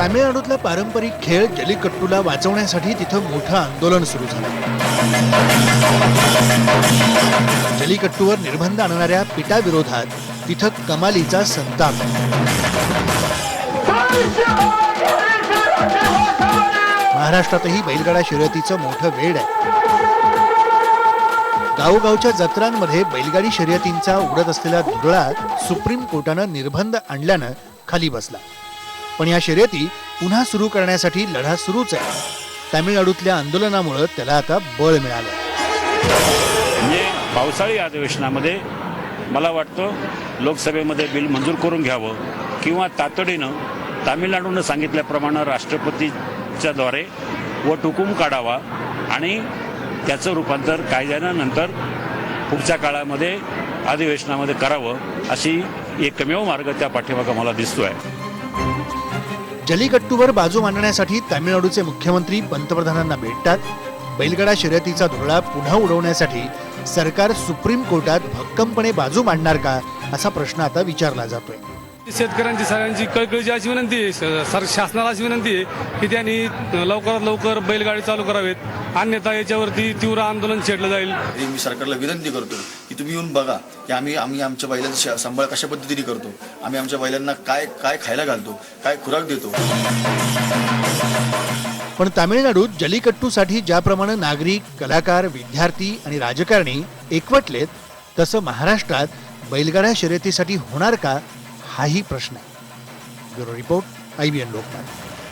तामिळनाडूतला पारंपरिक खेळ जलीकट्टूला वाचवण्यासाठी तिथं मोठं आंदोलन सुरू झालं. जलीकट्टूवर निर्बंध आणणाऱ्या पिटाविरोधात तिथं कमालीचा संताप. महाराष्ट्रातही बैलगाडा शर्यतीचं मोठं वेड आहे. गावोगावच्या जत्रांमध्ये बैलगाडी शर्यतींचा उडत असलेला धुरळा सुप्रीम कोर्टानं निर्बंध आणल्यानं खाली बसला. पण या शर्यती पुन्हा सुरू करण्यासाठी लढा सुरूच आहे. तामिळनाडूतल्या आंदोलनामुळे त्याला आता बळ मिळालं. म्हणजे पावसाळी अधिवेशनामध्ये मला वाटतं लोकसभेमध्ये बिल मंजूर करून घ्यावं किंवा तातडीनं तामिळनाडूनं सांगितल्याप्रमाणे राष्ट्रपतीच्या द्वारे वट हुकूम काढावा आणि त्याचं रूपांतर कायद्यानं नंतर पुढच्या काळामध्ये अधिवेशनामध्ये करावं अशी एकमेव मार्ग त्या पाठीमागं मला दिसतो आहे जलीकट्टूवर बाजू मांडण्यासाठी तामिळनाडूचे मुख्यमंत्री पंतप्रधानांना भेटतात. बैलगडा शर्यतीचा धुरळा पुन्हा उडवण्यासाठी सरकार सुप्रीम कोर्टात भक्कमपणे बाजू मांडणार का असा प्रश्न आता विचारला जातोय. शेतकऱ्यांची सगळ्यांची कळकळीची अशी विनंती आहे. सर शासनाला अशी विनंती आहे की त्यांनी लवकरात लवकर बैलगाडी चालू करावेत. अन्यथा याच्यावरती तीव्र आंदोलन छेडलं जाईल. मी सरकारला विनंती करतो की तुम्ही येऊन बघा की आम्ही आम्ही आमच्या बैलांचा श- सांभाळ कशा पद्धतीने करतो. आम्ही आमच्या बैलांना काय काय खायला घालतो काय खुराक देतो. पण तामिळनाडूत जलीकट्टूसाठी ज्याप्रमाणे नागरिक कलाकार विद्यार्थी आणि राजकारणी एकवटलेत तसं महाराष्ट्रात बैलगाड्या शर्यतीसाठी होणार का हाही प्रश्न आहे. Bureau report I B N Lokmat